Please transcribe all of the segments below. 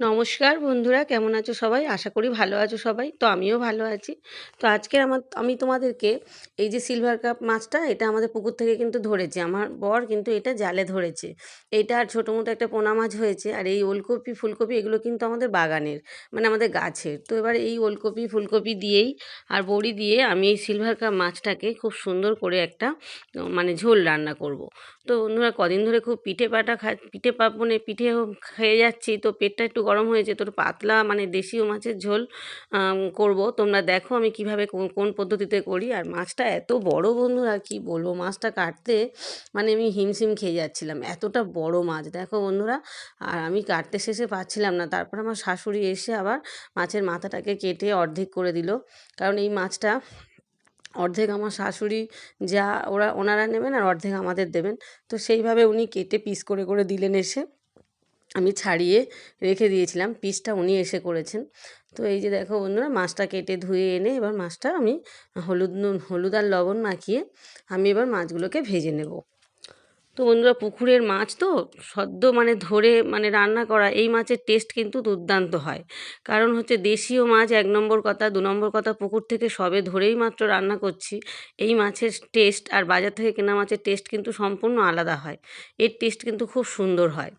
নমস্কার বন্ধুরা, কেমন আছো সবাই? আশা করি ভালো আছো সবাই। তো আমিও ভালো আছি। তো আজকে আমার, আমি তোমাদেরকে এই যে সিলভার কাপ মাছটা, এটা আমাদের পুকুর থেকে কিন্তু ধরেছে। আমার বর কিন্তু এটা জালে ধরেছে। এটা আর ছোটো মতো একটা পোনা মাছ হয়েছে আর এই ওলকপি, ফুলকপি এগুলো কিন্তু আমাদের বাগানের মানে আমাদের গাছের। তো এবার এই ওলকপি, ফুলকপি দিয়েই আর বড়ি দিয়ে আমি এই সিলভার কাপ মাছটাকে খুব সুন্দর করে একটা মানে ঝোল রান্না করব। তো বন্ধুরা কদিন ধরে খুব পিঠে পাটা খা, পিঠে পা মানে পিঠে খেয়ে যাচ্ছি। তো পেটটা একটু গরম হয়েছে তোর পাতলা মানে দেশীয় মাছের ঝোল করব। তোমরা দেখো আমি কীভাবে কোন পদ্ধতিতে করি। আর মাছটা এত বড় বন্ধুরা, কি বলব? মাছটা কাটতে মানে আমি হিমশিম খেয়ে যাচ্ছিলাম। এতটা বড় মাছ, দেখো বন্ধুরা। আর আমি কাটতে শেষে পাচ্ছিলাম না। তারপর আমার শাশুড়ি এসে আবার মাছের মাথাটাকে কেটে অর্ধেক করে দিল। কারণ এই মাছটা অর্ধেক আমার শাশুড়ি যা ওরা, ওনারা নেবেন আর অর্ধেক আমাদের দেবেন। তো সেইভাবে উনি কেটে পিস করে করে দিলেন এসে। আমি ছাড়িয়ে রেখে দিয়েছিলাম, পিসটা উনি এসে করেছেন। তো এই যে দেখো বন্ধুরা, মাছটা কেটে ধুয়ে এনে এবার মাছটা আমি হলুদ নুন, হলুদ আর লবণ মাখিয়ে আমি এবার মাছগুলোকে ভেজে নেব। তো বন্ধুরা, পুকুরের মাছ তো সদ্য মানে ধরে মানে রান্না করা, এই মাছের টেস্ট কিন্তু দুর্দান্ত হয়। কারণ হচ্ছে দেশীয় মাছ এক নম্বর কথা, দু নম্বর কথা, পুকুর থেকে সবে ধরেই মাত্র রান্না করছি। এই মাছের টেস্ট আর বাজার থেকে কেনা মাছের টেস্ট কিন্তু সম্পূর্ণ আলাদা হয়। এর টেস্ট কিন্তু খুব সুন্দর হয়।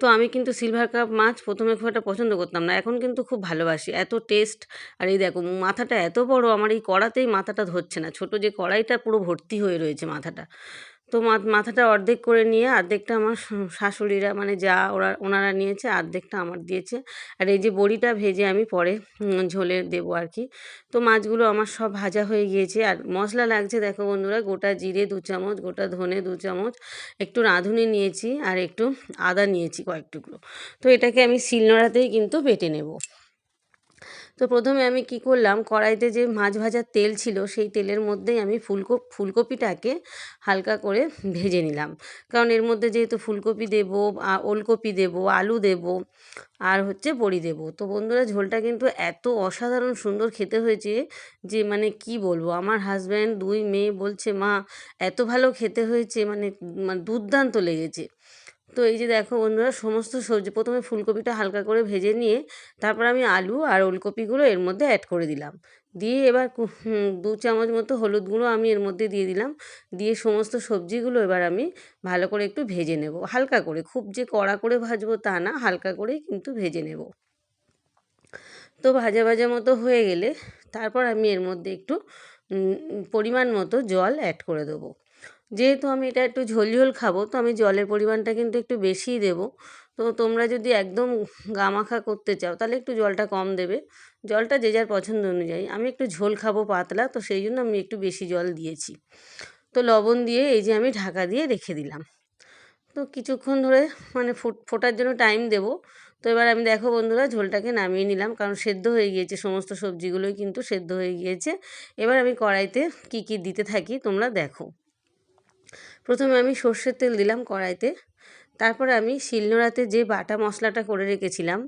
তো আমি কিন্তু সিলভার কাপ মাছ প্রথমে খুব একটা পছন্দ করতাম না, এখন কিন্তু খুব ভালোবাসি। এত টেস্ট আর এই দেখো, মাথাটা এত বড়, আমার এই কড়াতেই মাথাটা ধরছে না। ছোট যে কড়াইটা পুরো ভর্তি হয়ে রয়েছে মাথাটা। তো মাথাটা অর্ধেক করে নিয়ে অর্ধেকটা আমার শাশুড়িরা মানে যা ওরা, ওনারা নিয়েছে অর্ধেকটা আমার দিয়েছে। আর এই যে বড়িটা ভেজে আমি পরে ঝোলে দেবো আর কি। তো মাছগুলো আমার সব ভাজা হয়ে গিয়েছে। আর মশলা লাগছে, দেখো বন্ধুরা, গোটা জিরে দু চামচ, গোটা ধনে দু চামচ, একটু রাঁধুনি নিয়েছি আর একটু আদা নিয়েছি কয়েক টুকরো। তো এটাকে আমি শিলনোড়াতেই কিন্তু বেটে নেব। তো প্রথমে আমি কি করলাম, কড়াইতে যে মাছ ভাজার তেল ছিল সেই তেলের মধ্যেই আমি ফুলকো, ফুলকপিটাকে হালকা করে ভেজে নিলাম। কারণ এর মধ্যে যেহেতু ফুলকপি দেব ওলকপি দেব, আলু দেব আর হচ্ছে বড়ি দেব। তো বন্ধুরা, ঝোলটা কিন্তু এত অসাধারণ সুন্দর খেতে হয়েছে যে মানে কি বলব? আমার হাজব্যান্ড দুই মেয়ে বলছে, মা, এত ভালো খেতে হয়েছে মানে দুর্দান্ত লেগেছে। তো এই যে দেখো বন্ধুরা, সমস্ত সবজি প্রথমে ফুলকপিটা হালকা করে ভেজে নিয়ে তারপর আমি আলু আর ওলকপিগুলো এর মধ্যে অ্যাড করে দিলাম। দিয়ে এবার দু চামচ মতো হলুদ গুঁড়ো আমি এর মধ্যে দিয়ে দিলাম। দিয়ে সমস্ত সবজিগুলো এবার আমি ভালো করে একটু ভেজে নেব। হালকা করে, খুব যে কড়া করে ভাজবো তা না, হালকা করেই কিন্তু ভেজে নেব। তো ভাজা ভাজা মতো হয়ে গেলে তারপর আমি এর মধ্যে একটু পরিমাণ মতো জল অ্যাড করে দেবো। যেহেতু আমি এটা একটু ঝোল ঝোল খাব, তো আমি জলের পরিমাণটা কিন্তু একটু বেশিই দেবো। তো তোমরা যদি একদম গামাখা করতে চাও, তাহলে একটু জলটা কম দেবে। জলটা যে যার পছন্দ অনুযায়ী। আমি একটু ঝোল খাব পাতলা, তো সেই জন্য আমি একটু বেশি জল দিয়েছি। তো লবণ দিয়ে এই যে আমি ঢাকা দিয়ে রেখে দিলাম। তো কিছুক্ষণ ধরে মানে ফুট, ফোটার জন্য টাইম দেবো। তো এবার আমি দেখো বন্ধুরা, ঝোলটাকে নামিয়ে নিলাম, কারণ সেদ্ধ হয়ে গিয়েছে, সমস্ত সবজিগুলোই কিন্তু সেদ্ধ হয়ে গিয়েছে। এবার আমি কড়াইতে কি কি দিতে থাকি তোমরা দেখো। প্রথমে আমি সর্ষের তেল দিলাম কড়াইতে। তারপরে আমি শিলনোড়াতে যে বাটা মশলাটা করে রেখেছিলাম,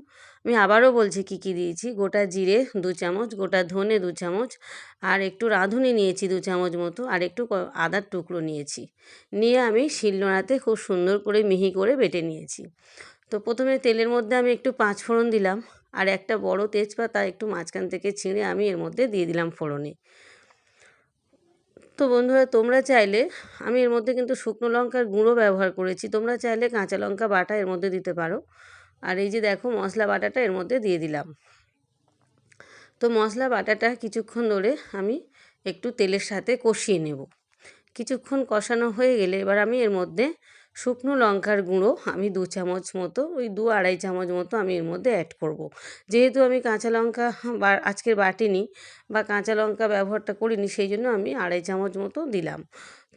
আমি আবারও বলছি কি কি দিয়েছি? গোটা জিরে দু চামচ, গোটা ধনে দু চামচ, আর একটু রাঁধুনি নিয়েছি দু চামচ মতো, আর একটু আদার টুকরো নিয়েছি। নিয়ে আমি শিলনোড়াতে খুব সুন্দর করে মিহি করে বেটে নিয়েছি। তো প্রথমে তেলের মধ্যে আমি একটু পাঁচ ফোড়ন দিলাম, আর একটা বড় তেজপাতা একটু মাঝখান থেকে ছিঁড়ে আমি এর মধ্যে দিয়ে দিলাম ফোড়নে। তো বন্ধুরা, তোমরা চাইলে, আমি এর মধ্যে কিন্তু শুকনো লঙ্কার গুঁড়ো ব্যবহার করেছি। তোমরা চাইলে কাঁচা লঙ্কা বাটা এর মধ্যে দিতে পারো। আর এই যে দেখো, মশলা বাটাটা এর মধ্যে দিয়ে দিলাম। তো মশলা বাটাটা কিছুক্ষণ ধরে আমি একটু তেলের সাথে কষিয়ে নেব। কিছুক্ষণ কষানো হয়ে গেলে এবার আমি এর মধ্যে শুকনো লঙ্কার গুঁড়ো আমি দু চামচ মতো, ওই দু আড়াই চামচ মতো আমি এর মধ্যে অ্যাড করব। যেহেতু আমি কাঁচা লঙ্কা বা আজকের বাটিনি বা কাঁচা লঙ্কা ব্যবহারটা করিনি, সেই জন্য আমি আড়াই চামচ মতো দিলাম।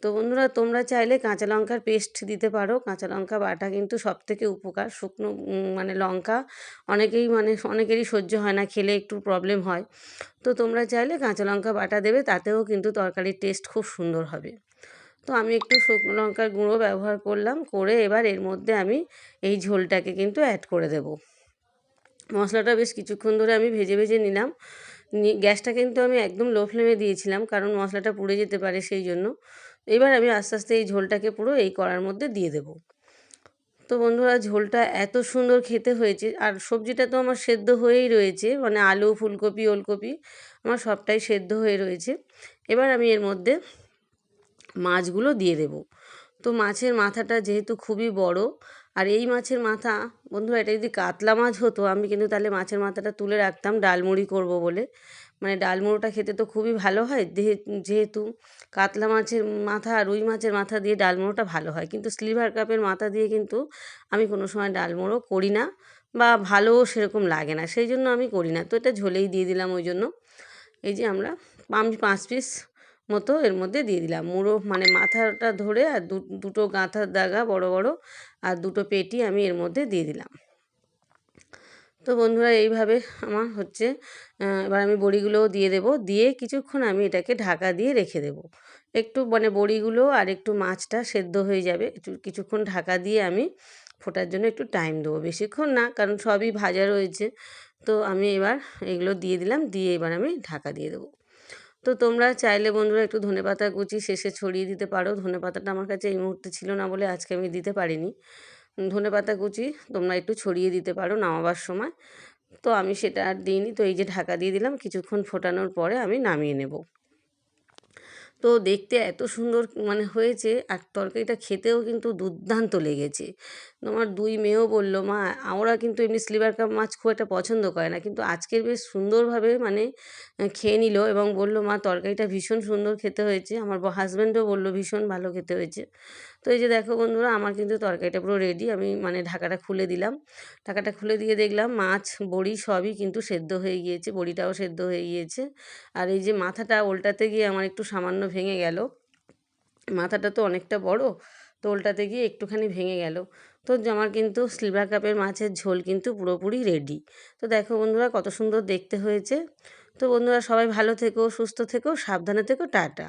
তো বন্ধুরা, তোমরা চাইলে কাঁচা লঙ্কার পেস্ট দিতে পারো। কাঁচা লঙ্কা বাটা কিন্তু সব থেকে উপকার। শুকনো মানে লঙ্কা অনেকেই মানে অনেকেরই সহ্য হয় না, খেলে একটু প্রবলেম হয়। তো তোমরা চাইলে কাঁচা লঙ্কা বাটা দেবে, তাতেও কিন্তু তরকারির টেস্ট খুব সুন্দর হবে। তো আমি একটু শুকনো লঙ্কার গুঁড়ো ব্যবহার করলাম, করে এবার এর মধ্যে আমি এই ঝোলটাকে কিন্তু অ্যাড করে দেব। মশলাটা বেশ কিছুক্ষণ ধরে আমি ভেজে ভেজে নিলাম। গ্যাসটা কিন্তু আমি একদম লো ফ্লেমে দিয়েছিলাম, কারণ মশলাটা পুড়ে যেতে পারে সেই জন্য। এবার আমি আস্তে আস্তে এই ঝোলটাকে পুরো এই কড়ার মধ্যে দিয়ে দেব। তো বন্ধুরা, ঝোলটা এত সুন্দর খেতে হয়েছে, আর সবজিটা তো আমার সেদ্ধ হয়েই রয়েছে মানে আলু, ফুলকপি, ওলকপি, আমার সবটাই সেদ্ধ হয়ে রয়েছে। এবার আমি এর মধ্যে মাছগুলো দিয়ে দেব। তো মাছের মাথাটা যেহেতু খুবই বড়, আর এই মাছের মাথা বন্ধুরা এটা যদি কাতলা মাছ হতো, আমি কিন্তু তাহলে মাছের মাথাটা তুলে রাখতাম, ডালমুড়ি করব বলে। মানে ডালমুড়োটা খেতে তো খুবই ভালো হয় যেহেতু কাতলা মাছের মাথা রুই মাছের মাথা দিয়ে ডালমুড়োটা ভালো হয়। কিন্তু স্লিভার কাপের মাথা দিয়ে কিন্তু আমি কোনো সময় ডালমুড়ো করি না, বা ভালোও সেরকম লাগে না, সেই জন্য আমি করি না। তো এটা ঝোলেই দিয়ে দিলাম ওই জন্য। এই যে আমরা আমি পাঁচ পিস মতো এর মধ্যে দিয়ে দিলাম। মুড়ো মানে মাথাটা ধরে আর দুটো গাঁথার দাগা বড় বড় আর দুটো পেটি আমি এর মধ্যে দিয়ে দিলাম। তো বন্ধুরা এইভাবে আমার হচ্ছে এবার আমি বড়িগুলোও দিয়ে দেব। দিয়ে কিছুক্ষণ আমি এটাকে ঢাকা দিয়ে রেখে দেব। একটু মানে বড়িগুলো আর একটু মাছটা সেদ্ধ হয়ে যাবে। কিছুক্ষণ ঢাকা দিয়ে আমি ফোটার জন্য একটু টাইম দেবো। বেশিক্ষণ না, কারণ সবই ভাজা রয়েছে। তো আমি এবার এগুলো দিয়ে দিলাম। দিয়ে এবার আমি ঢাকা দিয়ে দেবো। তো তোমরা চাইলে বন্ধুরা একটু ধনে পাতা কুচি শেষে ছড়িয়ে দিতে পারো। ধনে পাতাটা আমার কাছে এই মুহূর্তে ছিল না বলে আজকে আমি দিতে পারিনি। ধনে পাতা কুচি তোমরা একটু ছড়িয়ে দিতে পারো নামাবার সময়। তো আমি সেটা আর দিইনি। তো এই যে ঢাকা দিয়ে দিলাম, কিছুক্ষণ ফোটানোর পরে আমি নামিয়ে নেব। তো দেখতে এত সুন্দর মানে হয়েছে আর তরকারিটা খেতেও কিন্তু দুর্দান্ত লেগেছে। তোমার দুই মেয়েও বলল, মা, ওরা কিন্তু এমনি স্লিভার কাপ মাছ খুব একটা পছন্দ করে না। কিন্তু আজকের বেশ সুন্দরভাবে মানে খেয়ে নিল এবং বলল, মা, তরকারিটা ভীষণ সুন্দর খেতে হয়েছে। আমার হাজব্যান্ডও বলল, ভীষণ ভালো খেতে হয়েছে। তো এই যে দেখো বন্ধুরা, আমার কিন্তু তরকারিটা পুরো রেডি আমি মানে ঢাকাটা খুলে দিলাম। ঢাকাটা খুলে দিয়ে দেখলাম মাছ, বড়ি সবই কিন্তু সেদ্ধ হয়ে গিয়েছে, বড়িটাও সেদ্ধ হয়ে গিয়েছে। আর এই যে মাথাটা উল্টাতে গিয়ে আমার একটু সামান্য ভেঙে গেল। মাথাটা তো অনেকটা বড়। তো উল্টাতে গিয়ে একটুখানি ভেঙে গেল। তো আমার কিন্তু সিলভার কাপের মাছের ঝোল কিন্তু পুরোপুরি রেডি তো দেখো বন্ধুরা কত সুন্দর দেখতে হয়েছে। তো বন্ধুরা সবাই ভালো থেকো, সুস্থ থেকো, সাবধানে থেকো, টাটা।